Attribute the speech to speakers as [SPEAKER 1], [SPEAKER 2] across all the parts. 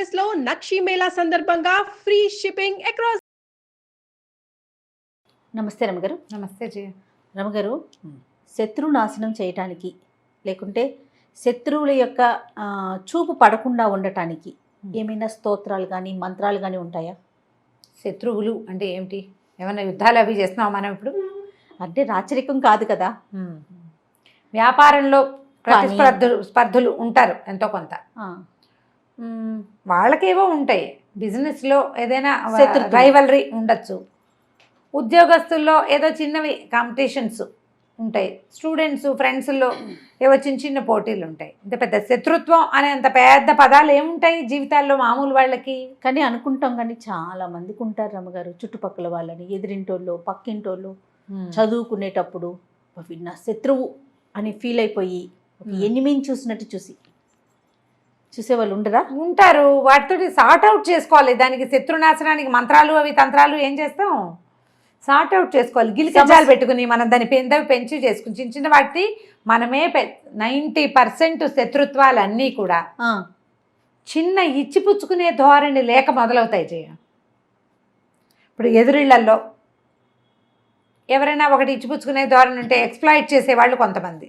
[SPEAKER 1] జ్యువెలర్స్లో నక్షి మేళా సందర్భంగా free shipping across
[SPEAKER 2] నమస్తే రమగారు.
[SPEAKER 3] నమస్తే జయ
[SPEAKER 2] రమగారు. శత్రు నాశనం చేయటానికి లేకుంటే శత్రువుల యొక్క చూపు పడకుండా ఉండటానికి. ఏమైనా స్తోత్రాలు కానీ మంత్రాలు కానీ ఉంటాయా?
[SPEAKER 3] శత్రువులు అంటే ఏమిటి? ఏమైనా యుద్ధాలు అవి చేస్తున్నాం మనం ఇప్పుడు?
[SPEAKER 2] అంటే రాచరికం కాదు కదా.
[SPEAKER 3] వ్యాపారంలో స్పర్ధులు ఉంటారు ఎంతో కొంత. వాళ్ళకేవో ఉంటాయి. బిజినెస్లో ఏదైనా. రైవలరీ ఉండొచ్చు. ఉద్యోగస్తుల్లో ఏదో చిన్నవి కాంపిటీషన్స్ ఉంటాయి. స్టూడెంట్స్ ఫ్రెండ్స్లో ఏవో చిన్న చిన్న పోటీలు ఉంటాయి. ఇంత పెద్ద శత్రుత్వం అనే అంత పెద్ద పదాలు ఏముంటాయి జీవితాల్లో మామూలు వాళ్ళకి?
[SPEAKER 2] కానీ అనుకుంటాం కానీ చాలా మందికి ఉంటారు రమగారు చుట్టుపక్కల వాళ్ళని ఎదిరింటోళ్ళు పక్కింటోళ్ళు చదువుకునేటప్పుడు "అవి నా శత్రువు అని ఫీల్ అయిపోయి. ఎనిమిని చూసినట్టు చూసి చూసేవాళ్ళు ఉండరా?
[SPEAKER 3] ఉంటారు. వాటితోటి సార్ట్ అవుట్ చేసుకోవాలి. దానికి శత్రునాశనానికి మంత్రాలు అవి తంత్రాలు ఏం చేస్తాం? సార్ట్ అవుట్ చేసుకోవాలి. గిలికజాలు పెట్టుకుని మనం దాని పెందవి పెంచి చేసుకుని చిన్న చిన్న వాటి మనమే నైంటీ పర్సెంట్ శత్రుత్వాలన్నీ కూడా
[SPEAKER 2] ఆ,
[SPEAKER 3] చిన్న ఇచ్చిపుచ్చుకునే ధోరణి లేక మొదలవుతాయి జయ. ఇప్పుడు ఎదురిళ్ళల్లో ఎవరైనా ఒకటి ఇచ్చిపుచ్చుకునే ధోరణి ఉంటే ఎక్స్ప్లాయిట్ చేసేవాళ్ళు కొంతమంది.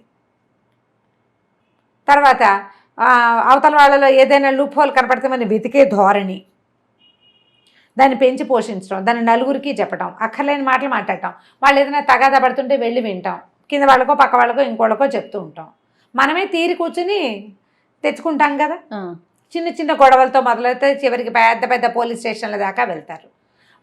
[SPEAKER 3] తర్వాత అవతల వాళ్ళలో ఏదైనా లూప్ హోల్ కనపడితే మనం వెతికే ధోరణి. దాన్ని పెంచి పోషించడం దాన్ని నలుగురికి చెప్పడం అక్కర్లేని మాటలు మాట్లాడటం వాళ్ళు ఏదైనా తగాదా పడుతుంటే వెళ్ళి వింటాం కింద వాళ్ళకో పక్క వాళ్ళకో ఇంకోళ్ళకో చెప్తూ ఉంటాం. మనమే తీరి కూర్చుని తెచ్చుకుంటాం కదా. చిన్న చిన్న గొడవలతో మొదలైతే చివరికి పెద్ద పెద్ద పోలీస్ స్టేషన్ల దాకా వెళ్తారు.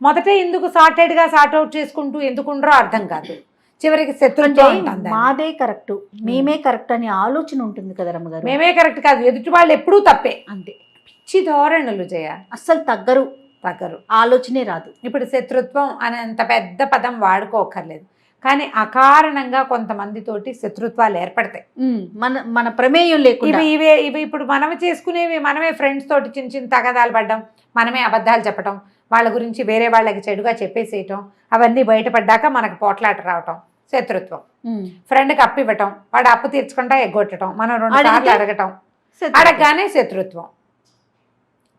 [SPEAKER 3] మొదటే ఎందుకు సార్టెడ్గా సార్ట్ అవుట్ చేసుకుంటూ ఎందుకు ఉండరో అర్థం కాదు. చివరికి దాన్ని.
[SPEAKER 2] మాదే కరెక్ట్. మేమే కరెక్ట్ అనే ఆలోచన ఉంటుంది కదా రమ్మగారు
[SPEAKER 3] మేమే కరెక్ట్ కాదు. ఎదుటి వాళ్ళు ఎప్పుడూ తప్పే.
[SPEAKER 2] అంతే.
[SPEAKER 3] పిచ్చి ధోరణులు చేయ
[SPEAKER 2] అస్సలు తగ్గరు.
[SPEAKER 3] తగ్గరు.
[SPEAKER 2] ఆలోచనే రాదు.
[SPEAKER 3] ఇప్పుడు శత్రుత్వం అనేంత పెద్ద పదం వాడుకోకర్లేదు. కానీ అకారణంగా కొంతమందితోటి శత్రుత్వాలు ఏర్పడతాయి.
[SPEAKER 2] మన మన ప్రమేయం లేకుండా.
[SPEAKER 3] ఇవి ఇవే ఇవి ఇప్పుడు మనమే చేసుకునేవి మనమే ఫ్రెండ్స్ తోటి చిన్న చిన్న తగాదాలు పడ్డం మనమే అబద్ధాలు చెప్పడం వాళ్ళ గురించి వేరే వాళ్ళకి చెడుగా చెప్పేసేయటం అవన్నీ బయటపడ్డాక మనకు పోట్లాట రావటం శత్రుత్వం. ఫ్రెండ్కి అప్పు ఇవ్వటం వాడు అప్పు తీర్చకుండా ఎగ్గొట్టడం మనం రెండు? సార్లు అడగటం. అడగగానే శత్రుత్వం.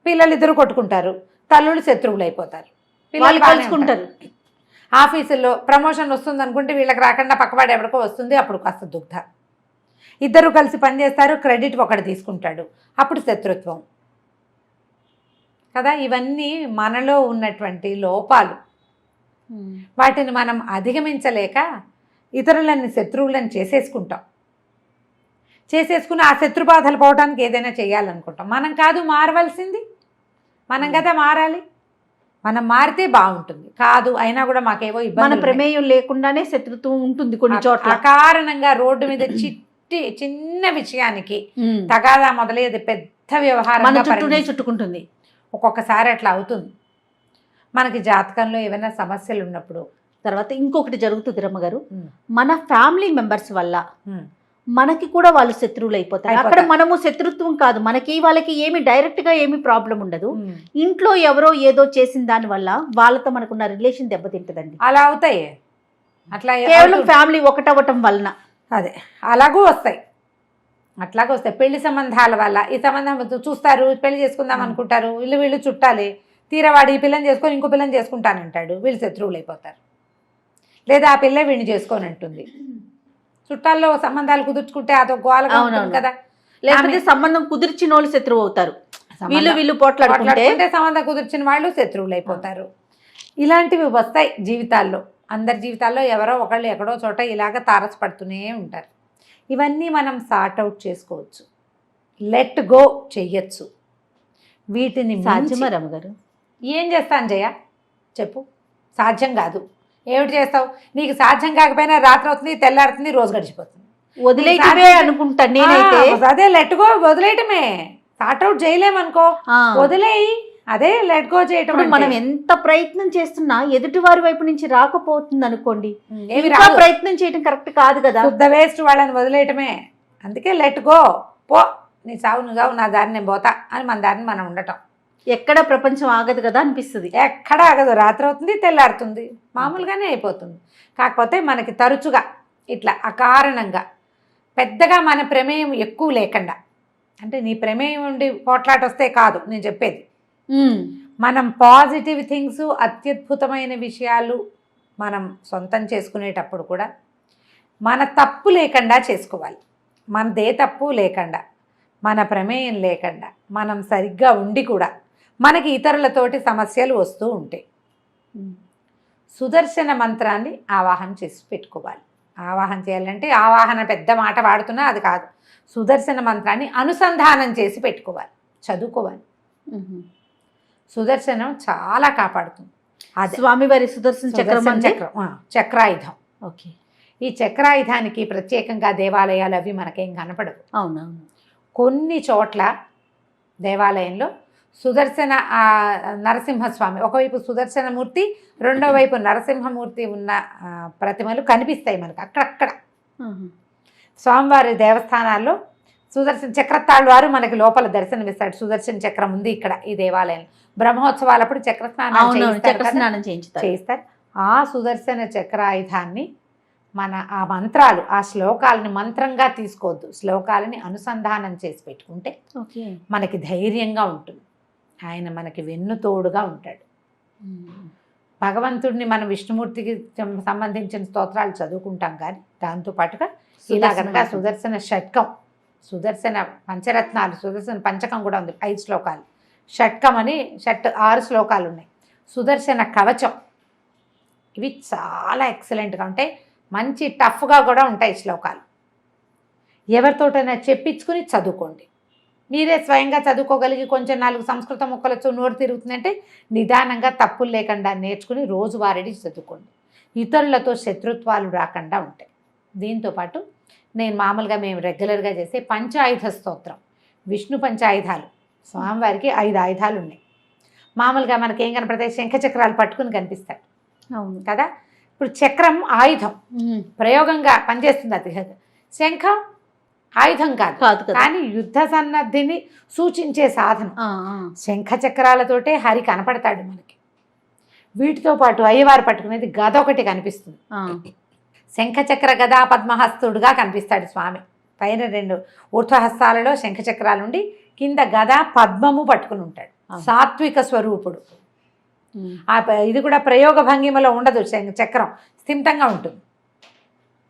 [SPEAKER 3] పిల్లలు ఇద్దరు కొట్టుకుంటారు తల్లులు శత్రువులు అయిపోతారు. పిల్లలు
[SPEAKER 2] కలుసుకుంటారు.
[SPEAKER 3] ఆఫీసుల్లో ప్రమోషన్ వస్తుంది అనుకుంటే వీళ్ళకి రాకుండా పక్కవాడు ఎవరికో వస్తుంది అప్పుడు కాస్త దుగ్ధ. ఇద్దరు కలిసి పనిచేస్తారు క్రెడిట్ ఒకటి తీసుకుంటాడు. అప్పుడు శత్రుత్వం. కదా? ఇవన్నీ మనలో ఉన్నటువంటి లోపాలు. వాటిని మనం అధిగమించలేక ఇతరులని శత్రువులను చేసేసుకుంటాం. చేసేసుకుని ఆ శత్రు బాధలు పోవడానికి ఏదైనా చేయాలనుకుంటాం. మనం కాదు మారవలసింది. మనం కదా మారాలి. మనం మారితే బాగుంటుంది. కాదు అయినా కూడా మాకేవో
[SPEAKER 2] మన
[SPEAKER 3] ఇబ్బంది
[SPEAKER 2] ప్రమేయం లేకుండానే శత్రుత్వం ఉంటుంది కొన్ని చోట్ల.
[SPEAKER 3] అకారణంగా రోడ్డు మీద చిట్టి చిన్న విషయానికి తగాదా మొదలయ్యేది పెద్ద వ్యవహారం
[SPEAKER 2] చుట్టూనే చుట్టుకుంటుంది.
[SPEAKER 3] ఒక్కొక్కసారి అట్లా అవుతుంది. మనకి జాతకంలో ఏమైనా సమస్యలు ఉన్నప్పుడు.
[SPEAKER 2] తర్వాత ఇంకొకటి జరుగుతుంది రమ్మగారు మన ఫ్యామిలీ మెంబర్స్ వల్ల మనకి కూడా వాళ్ళు శత్రువులు అయిపోతారు. అక్కడ. మనము శత్రుత్వం కాదు. మనకి వాళ్ళకి ఏమి డైరెక్ట్గా ఏమి ప్రాబ్లం ఉండదు. ఇంట్లో ఎవరో ఏదో చేసిన దాని వల్ల వాళ్ళతో మనకున్న రిలేషన్ దెబ్బతింటదండి.
[SPEAKER 3] అలా అవుతాయి. అట్లా
[SPEAKER 2] కేవలం. ఫ్యామిలీ ఒకటవటం వలన.
[SPEAKER 3] అదే. అలాగూ వస్తాయి. అట్లాగే వస్తాయి పెళ్ళి సంబంధాల వల్ల ఈ సంబంధం చూస్తారు పెళ్ళి చేసుకుందాం అనుకుంటారు వీళ్ళు వీళ్ళు చుట్టాలి తీరవాడు ఈ పిల్లని చేసుకొని ఇంకో పిల్లని చేసుకుంటానంటాడు వీళ్ళు శత్రువులు అయిపోతారు. లేదా ఆ పిల్ల వీడిని చేసుకొని అంటుంది. చుట్టాల్లో సంబంధాలు కుదుర్చుకుంటే అదొక
[SPEAKER 2] అవునవును.
[SPEAKER 3] కదా.
[SPEAKER 2] లేకపోతే సంబంధం కుదిర్చిన వాళ్ళు శత్రువు అవుతారు. వీళ్ళు వీళ్ళు పోట్లాడుకుంటే
[SPEAKER 3] సంబంధం కుదిర్చిన వాళ్ళు శత్రువులు అయిపోతారు. ఇలాంటివి వస్తాయి జీవితాల్లో. అందరి జీవితాల్లో ఎవరో ఒకళ్ళు ఎక్కడో చోట ఇలాగ తారసపడుతూనే ఉంటారు. ఇవన్నీ మనం సార్ట్ అవుట్ చేసుకోవచ్చు. లెట్ గో చెయ్యొచ్చు వీటిని మించి
[SPEAKER 2] సాధ్యమా రమ్మగారు
[SPEAKER 3] ఏం చేస్తాను జయ? చెప్పు. సాధ్యం కాదు. ఏమిటి చేస్తావు? నీకు సాధ్యం కాకపోయినా రాత్రి అవుతుంది తెల్లారుతుంది రోజు గడిచిపోతుంది.
[SPEAKER 2] వదిలేటివే
[SPEAKER 3] సాధ్యం-
[SPEAKER 2] అనుకుంటా నేనైతే.
[SPEAKER 3] అదే లెట్ గో వదిలేయటమే. సార్ట్ అవుట్ చేయలేమనుకో. వదిలేయి. అదే లెట్ గో చేయటం.
[SPEAKER 2] మనం ఎంత ప్రయత్నం చేస్తున్నా ఎదుటి వారి వైపు నుంచి రాకపోతుంది అనుకోండి ప్రయత్నం చేయడం కరెక్ట్ కాదు కదా?
[SPEAKER 3] శుద్ధ వేస్ట్ వాళ్ళని వదిలేయటమే. అందుకే లెట్ గో పో నీ సావు నువ్వు సావు నా దారి నేను పోతా అని మన దారిని మనం ఉండటం.
[SPEAKER 2] ఎక్కడ ప్రపంచం ఆగదు కదా అనిపిస్తుంది.
[SPEAKER 3] ఎక్కడ ఆగదు. రాత్రి అవుతుంది తెల్లారుతుంది. మామూలుగానే అయిపోతుంది. కాకపోతే మనకి తరచుగా ఇట్లా అకారణంగా పెద్దగా మన ప్రమేయం ఎక్కువ లేకుండా అంటే నీ ప్రమేయం ఉండి పోట్లాట వస్తే కాదు నేను చెప్పేది. మనం పాజిటివ్ థింగ్స్ అత్యద్భుతమైన విషయాలు మనం సొంతం చేసుకునేటప్పుడు కూడా మన తప్పు లేకుండా చేసుకోవాలి. మనదే తప్పు లేకుండా మన ప్రమేయం లేకుండా మనం సరిగ్గా ఉండి కూడా మనకి ఇతరులతోటి సమస్యలు వస్తూ ఉంటాయి.
[SPEAKER 2] ఉమ్.
[SPEAKER 3] సుదర్శన మంత్రాన్ని ఆవాహన చేసి పెట్టుకోవాలి. ఆవాహన చేయాలంటే ఆవాహన పెద్ద మాట వాడుతున్నా అది కాదు. సుదర్శన మంత్రాన్ని అనుసంధానం చేసి పెట్టుకోవాలి. చదువుకోవాలి.
[SPEAKER 2] ఉమ్.
[SPEAKER 3] సుదర్శనం చాలా కాపాడుతుంది. అదే.
[SPEAKER 2] స్వామివారి సుదర్శన చక్రం.
[SPEAKER 3] చక్రం చక్రాయుధం.
[SPEAKER 2] ఓకే.
[SPEAKER 3] ఈ చక్రాయుధానికి ప్రత్యేకంగా దేవాలయాలు అవి మనకేం కనపడవు.
[SPEAKER 2] అవునవును.
[SPEAKER 3] కొన్ని చోట్ల దేవాలయంలో సుదర్శన నరసింహస్వామి ఒకవైపు సుదర్శనమూర్తి రెండో వైపు నరసింహమూర్తి ఉన్న ప్రతిమలు కనిపిస్తాయి మనకు అక్కడక్కడ. స్వామివారి దేవస్థానాల్లో సుదర్శన చక్రతాళ్ వారు మనకి లోపల దర్శనమిస్తాడు సుదర్శన చక్రం ఉంది ఇక్కడ ఈ దేవాలయంలో బ్రహ్మోత్సవాలప్పుడు చక్రస్నానం చేస్తారు ఆ సుదర్శన చక్రాయుధాన్ని మన ఆ మంత్రాలు ఆ శ్లోకాలని మంత్రంగా తీసుకోవద్దు. శ్లోకాలని అనుసంధానం చేసి పెట్టుకుంటే మనకి ధైర్యంగా ఉంటుంది. ఆయన మనకి వెన్ను తోడుగా ఉంటాడు. భగవంతుడిని మనం విష్ణుమూర్తికి సంబంధించిన స్తోత్రాలు చదువుకుంటాం కానీ దాంతో పాటుగా ఇలా
[SPEAKER 2] సుదర్శన
[SPEAKER 3] కనుక సుదర్శన షట్కం సుదర్శన పంచరత్నాలు సుదర్శన పంచకం కూడా ఉంది ఐదు శ్లోకాలు. షట్కం అని షట్ ఆరు శ్లోకాలు ఉన్నాయి. సుదర్శన కవచం. ఇవి చాలా ఎక్సలెంట్గా ఉంటాయి. మంచి టఫ్గా కూడా ఉంటాయి శ్లోకాలు. ఎవరితోటైనా చెప్పించుకుని చదువుకోండి. మీరే స్వయంగా చదువుకోగలిగి కొంచెం నాలుగు సంస్కృత ముక్కలతో నోరు తిరుగుతుందంటే నిదానంగా తప్పులు లేకుండా నేర్చుకుని రోజువారీ చదువుకోండి. ఇతరులతో శత్రుత్వాలు రాకుండా ఉంటాయి. దీంతోపాటు నేను మామూలుగా మేము రెగ్యులర్గా చేసే పంచాయుధ స్తోత్రం విష్ణు పంచాయుధాలు. స్వామివారికి ఐదు ఆయుధాలు ఉన్నాయి మామూలుగా మనకి ఏం కనపడతాయి శంఖచక్రాలు పట్టుకుని కనిపిస్తాయి.
[SPEAKER 2] అవును.
[SPEAKER 3] కదా? ఇప్పుడు చక్రం ఆయుధం. ప్రయోగంగా పనిచేస్తుంది అది శంఖం ఆయుధం కాదు. కానీ యుద్ధ సన్నద్ధిని సూచించే సాధనం. శంఖ చక్రాలతోటే హరి కనపడతాడు మనకి. వీటితో పాటు అయ్యవారు పట్టుకునేది గద ఒకటి కనిపిస్తుంది. శంఖచక్ర గదా పద్మహస్తుడుగా కనిపిస్తాడు స్వామి పైన రెండు ఊర్ధ్వహస్తాలలో శంఖచక్రాలు ఉండి కింద గద పద్మము పట్టుకుని ఉంటాడు. సాత్విక స్వరూపుడు. ఆ ఇది కూడా ప్రయోగ భంగిమలో ఉండదు చక్రం స్థిమితంగా ఉంటుంది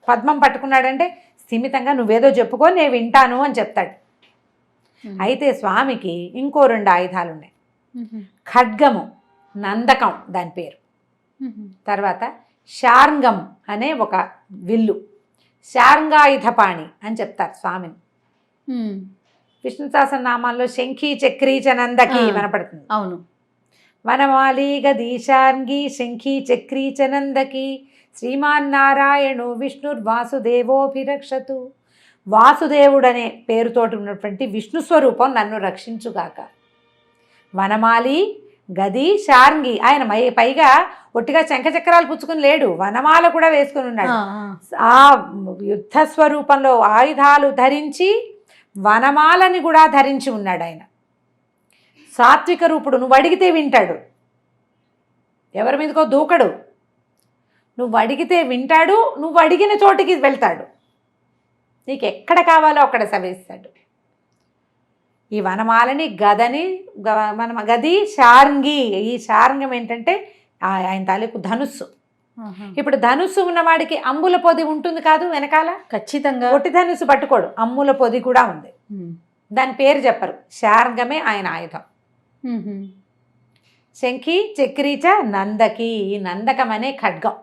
[SPEAKER 3] పద్మం పట్టుకున్నాడంటే స్థిమితంగా నువ్వేదో చెప్పుకో నేను వింటాను అని చెప్తాడు. అయితే స్వామికి ఇంకో రెండు ఆయుధాలు ఉన్నాయి. ఖడ్గము నందకం దాని పేరు. తర్వాత శార్ంగం అనే ఒక విల్లు. శార్ంగాయుధపాణి అని చెప్తారు స్వామిని. విష్ణు సహస్రనామాల్లో శంఖీ చక్రీ చ నందకి
[SPEAKER 2] ఆ.
[SPEAKER 3] వినపడుతుంది.
[SPEAKER 2] అవును.
[SPEAKER 3] వనమాలి గదీశార్ంగి శంఖీ చక్రీ చ నందకి శ్రీమాన్ నారాయణు విష్ణుర్వాసుదేవోభిరక్షతు వాసుదేవుడనే పేరుతోటి ఉన్నటువంటి విష్ణు స్వరూపం నన్ను రక్షించుగాక. వనమాలి గది శార్ంగి ఆయన పైగా ఒట్టిగా శంఖచక్రాలు పుచ్చుకుని లేడు. వనమాల కూడా వేసుకుని ఉన్నాడు.
[SPEAKER 2] ఆ
[SPEAKER 3] యుద్ధ స్వరూపంలో ఆయుధాలు ధరించి వనమాలని కూడా ధరించి ఉన్నాడు ఆయన. సాత్విక రూపుడు. నువ్వు అడిగితే వింటాడు. ఎవరి మీదకో దూకడు. నువ్వు అడిగితే వింటాడు. నువ్వు అడిగిన చోటికి వెళ్తాడు. నీకు ఎక్కడ కావాలో అక్కడ సవిస్తాడు. ఈ వనమాలని గదని మన గది శార్ంగి ఈ శార్ంగం ఏంటంటే ఆయన తాలూకు ధనుస్సు. ఇప్పుడు ధనుస్సు ఉన్నవాడికి అంబుల పొది ఉంటుంది కాదు వెనకాల?
[SPEAKER 2] ఖచ్చితంగా.
[SPEAKER 3] ఒట్టి ధనుస్సు పట్టుకోడు. అమ్ముల పొది కూడా ఉంది. దాని పేరు చెప్పరు. శార్గమే ఆయన ఆయుధం. శంఖి చక్రీచ నందకి. ఈ నందకం అనే ఖడ్గం.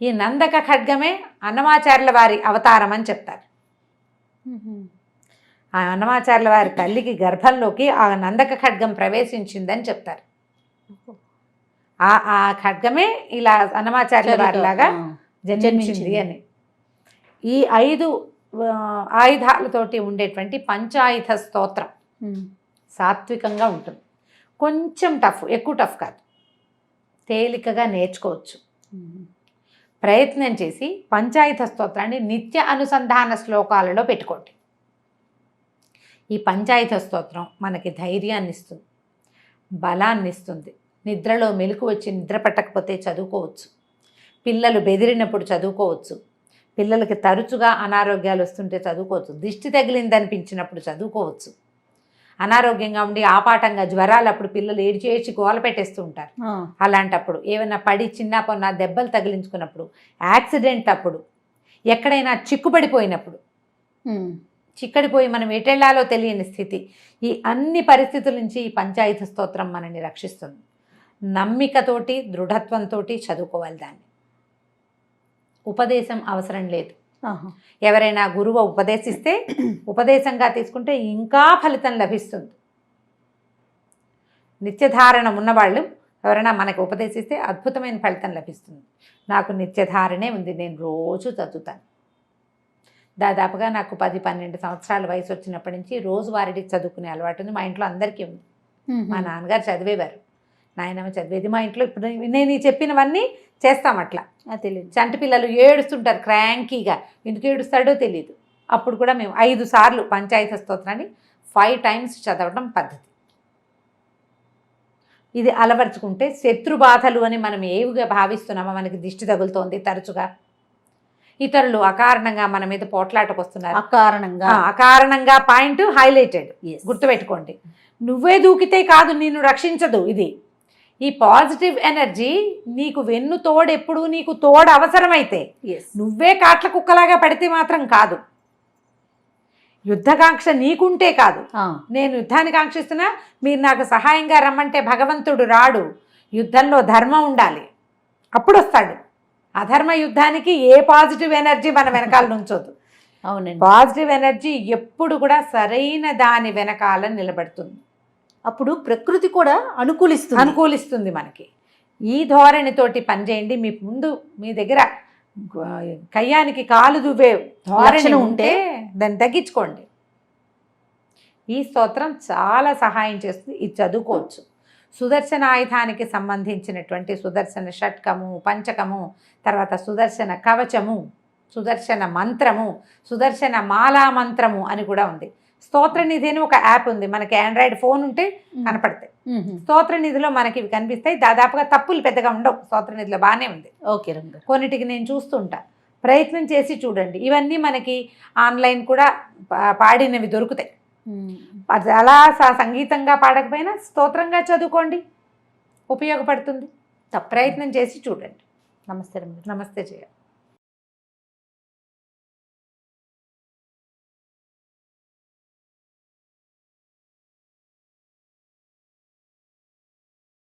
[SPEAKER 3] ఈ నందక ఖడ్గమే అన్నమాచార్యుల వారి అవతారం అని చెప్తారు. ఆ అన్నమాచార్యుల వారి తల్లికి గర్భంలోకి ఆ నందక ఖడ్గం ప్రవేశించిందని చెప్తారు ఆ ఆ ఖడ్గమే ఇలా అన్నమాచార్యుల వారిలాగా. జన్మించింది. అని ఈ ఐదు ఆయుధాలతోటి ఉండేటువంటి పంచాయుధ స్తోత్రం. సాత్వికంగా ఉంటుంది కొంచెం టఫ్ ఎక్కువ టఫ్ కాదు తేలికగా నేర్చుకోవచ్చు. ప్రయత్నం చేసి పంచాయుధ స్తోత్రాన్ని నిత్య అనుసంధాన శ్లోకాలలో పెట్టుకోండి ఈ పంచాయుధ స్తోత్రం మనకి ధైర్యాన్ని ఇస్తుంది బలాన్ని ఇస్తుంది నిద్రలో మెలకు వచ్చి నిద్ర పట్టకపోతే చదువుకోవచ్చు. పిల్లలు బెదిరినప్పుడు చదువుకోవచ్చు. పిల్లలకి తరచుగా అనారోగ్యాలు వస్తుంటే చదువుకోవచ్చు. దిష్టి తగిలింది అనిపించినప్పుడు చదువుకోవచ్చు. అనారోగ్యంగా ఉండి ఆపాటంగా జ్వరాలు అప్పుడు పిల్లలు ఏడ్చి ఏడ్చి గోల పెట్టేస్తూ ఉంటారు. అలాంటప్పుడు ఏమైనా పడి చిన్న పొన్న దెబ్బలు తగిలించుకున్నప్పుడు యాక్సిడెంట్ అప్పుడు ఎక్కడైనా చిక్కుపడిపోయినప్పుడు చిక్కడిపోయి మనం ఎటెళ్ళాలో తెలియని స్థితి. ఈ అన్ని పరిస్థితుల నుంచి ఈ పంచాయతీ స్తోత్రం మనని రక్షిస్తుంది. నమ్మికతోటి దృఢత్వంతో చదువుకోవాలి దాన్ని. ఉపదేశం అవసరం లేదు. ఎవరైనా గురువు ఉపదేశిస్తే ఉపదేశంగా తీసుకుంటే ఇంకా ఫలితం లభిస్తుంది. నిత్యధారణ ఉన్నవాళ్ళు ఎవరైనా మనకు ఉపదేశిస్తే అద్భుతమైన ఫలితం లభిస్తుంది. నాకు నిత్యధారణే ఉంది నేను రోజు చదువుతాను. దాదాపుగా నాకు పది పన్నెండు సంవత్సరాల వయసు వచ్చినప్పటి నుంచి రోజువారీ చదువుకునే అలవాటు ఉంది మా ఇంట్లో అందరికీ ఉంది. మా నాన్నగారు చదివేవారు. నాయనమ్మ చదివేది మా ఇంట్లో ఇప్పుడు నేను ఈ చెప్పినవన్నీ చేస్తాం అట్లా.
[SPEAKER 2] తెలియదు
[SPEAKER 3] చంటి పిల్లలు ఏడుస్తుంటారు క్రాంకీగా. ఎందుకు ఏడుస్తాడో తెలియదు అప్పుడు కూడా మేము ఐదు సార్లు పంచాయతీ స్తోత్రాన్ని ఫైవ్ టైమ్స్ చదవడం పద్ధతి. ఇది అలవర్చుకుంటే శత్రు బాధలు అని మనం ఏవిగా భావిస్తున్నామో మనకి దిష్టి తగులుతోంది తరచుగా. ఇతరులు అకారణంగా మన మీద పోట్లాటకు వస్తున్నారు.
[SPEAKER 2] అకారణంగా.
[SPEAKER 3] అకారణంగా పాయింట్ హైలైటెడ్. గుర్తుపెట్టుకోండి. నువ్వే దూకితే కాదు నిన్ను రక్షించదు ఇది. ఈ పాజిటివ్ ఎనర్జీ నీకు వెన్ను తోడు ఎప్పుడు నీకు తోడు అవసరమైతే. నువ్వే కాట్ల కుక్కలాగా పడితే మాత్రం కాదు. యుద్ధకాంక్ష నీకుంటే కాదు. నేను యుద్ధాన్ని కాంక్షిస్తున్నా మీరు నాకు సహాయంగా రమ్మంటే భగవంతుడు రాడు. యుద్ధంలో ధర్మం ఉండాలి. అప్పుడు వస్తాడు అధర్మ యుద్ధానికి ఏ పాజిటివ్ ఎనర్జీ మన వెనకాల నుంచోదు
[SPEAKER 2] అవునండి.
[SPEAKER 3] పాజిటివ్ ఎనర్జీ ఎప్పుడు కూడా సరైన దాని వెనకాల నిలబడుతుంది.
[SPEAKER 2] అప్పుడు ప్రకృతి కూడా అనుకూలిస్తుంది.
[SPEAKER 3] అనుకూలిస్తుంది మనకి. ఈ ధోరణితోటి పనిచేయండి మీ ముందు మీ దగ్గర కయ్యానికి కాలు దువ్వే ధోరణి ఉంటే దాన్ని తగ్గించుకోండి. ఈ స్తోత్రం చాలా సహాయం చేస్తుంది. ఇది చదువుకోవచ్చు. సుదర్శన ఆయుధానికి సంబంధించినటువంటి సుదర్శన షట్కము పంచకము తర్వాత సుదర్శన కవచము సుదర్శన మంత్రము సుదర్శన మాలా మంత్రము అని కూడా ఉంది. స్తోత్ర నిధి అని ఒక యాప్ ఉంది. మనకి ఆండ్రాయిడ్ ఫోన్ ఉంటే కనపడతాయి.
[SPEAKER 2] ఉమ్,
[SPEAKER 3] స్తోత్ర నిధిలో మనకి ఇవి కనిపిస్తాయి. దాదాపుగా తప్పులు పెద్దగా ఉండవు. స్తోత్ర నిధిలో బాగానే ఉంది.
[SPEAKER 2] ఓకే
[SPEAKER 3] కొన్నిటికి నేను చూస్తుంటా. ప్రయత్నం చేసి చూడండి. ఇవన్నీ మనకి ఆన్లైన్ కూడా పాడినవి దొరుకుతాయి. అది అలా స- సంగీతంగా పాడకపోయినా స్తోత్రంగా చదువుకోండి. ఉపయోగపడుతుంది. ప్రయత్నం చేసి చూడండి.
[SPEAKER 2] నమస్తే
[SPEAKER 3] నమస్తే జయ.